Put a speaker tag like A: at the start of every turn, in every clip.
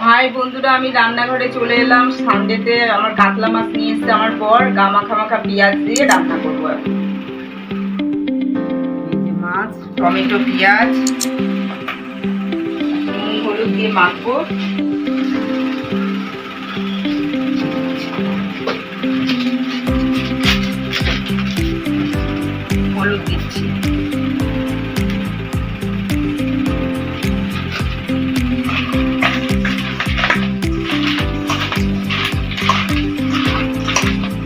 A: High বন্ধুরা, আমি রান্নাঘরে চলে এলাম। সানডেতে আমার কাতলা মাছ নিয়ে এসছে আমার পর গা মাখা মাখা পেঁয়াজ দিয়ে রান্না করব মাছ, টমেটো, পেঁয়াজ। হলুদ দিয়ে মাখবো।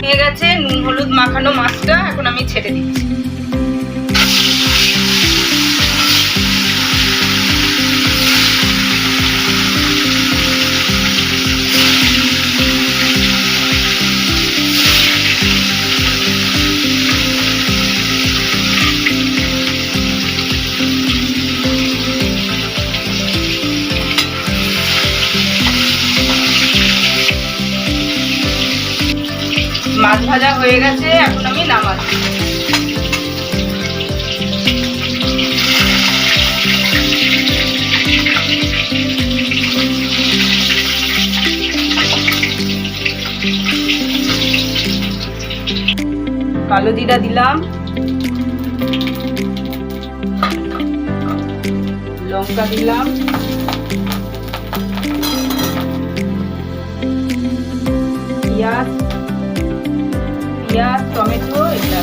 A: হয়ে গেছে নুন হলুদ মাখানো মাছটা এখন আমি ছেড়ে দিচ্ছি। মাছ ভাজা হয়ে গেছে এখন আমি নামাচ্ছি। কালো জিরা দিলাম। লঙ্কা দিলাম। টমেটো এটা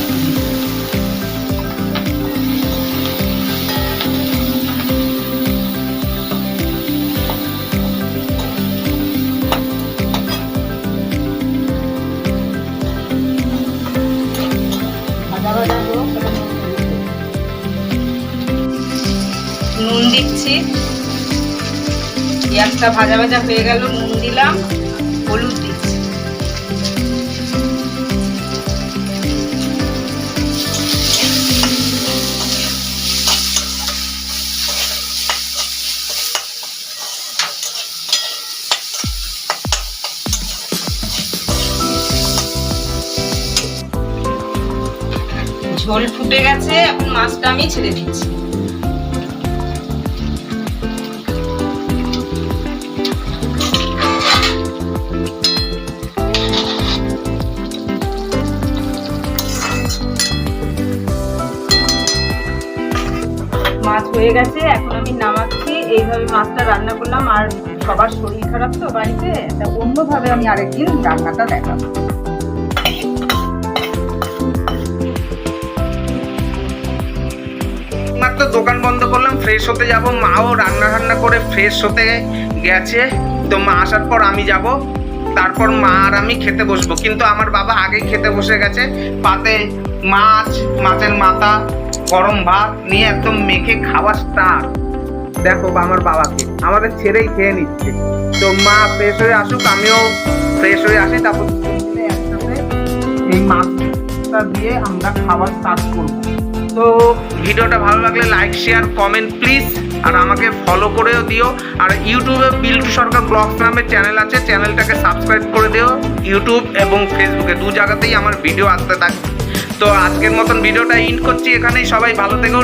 A: নুন দিচ্ছি। পেঁয়াজটা ভাজা ভাজা হয়ে গেল নুন দিলাম হলুদ দিচ্ছি। ঝোল ফুটে গেছে, এখন মাছটা আমি ছেড়ে দিচ্ছি। মাছ হয়ে গেছে, এখন আমি নামাচ্ছি। এইভাবে মাছটা রান্না করলাম, আর সবার শরীর খারাপ তো বাড়িতে অন্যভাবে আমি আরেকদিন রান্নাটা দেখাবো।
B: মাত্র দোকান বন্ধ করলাম ফ্রেশ হতে যাব। মাও রান্না রান্না করে ফ্রেশ হতে গেছে। তো মা আসার পর আমি যাব। তারপর মা আর আমি খেতে বসবো। কিন্তু আমার বাবা আগেই খেতে বসে গেছে। পাতে মাছ, মাছের মাথা, গরম ভাত নিয়ে একদম মেখে খাওয়া স্টার্ট দেখো আমার বাবাকে। আমাদের ছেড়েই খেয়ে নিচ্ছে। তো মা ফ্রেশ হয়ে আসুক, আমিও ফ্রেশ হয়ে আসি। তারপর একসাথে এই মাছটা দিয়ে আমরা খাবার স্টার্ট করব। তো ভিডিওটা ভালো লাগলে লাইক শেয়ার কমেন্ট প্লিজ আর আমাকে ফলো করেও দিও। আর ইউটিউবে বিল্টু সরকার ব্লগস নামের চ্যানেল আছে চ্যানেলটাকে সাবস্ক্রাইব করে দিও। ইউটিউব এবং ফেসবুকে দু জায়গাতেই আমার ভিডিও আসতে থাকে। তো আজকের মতন ভিডিওটা ইন্ড করছি এখানেই। সবাই ভালো থেকো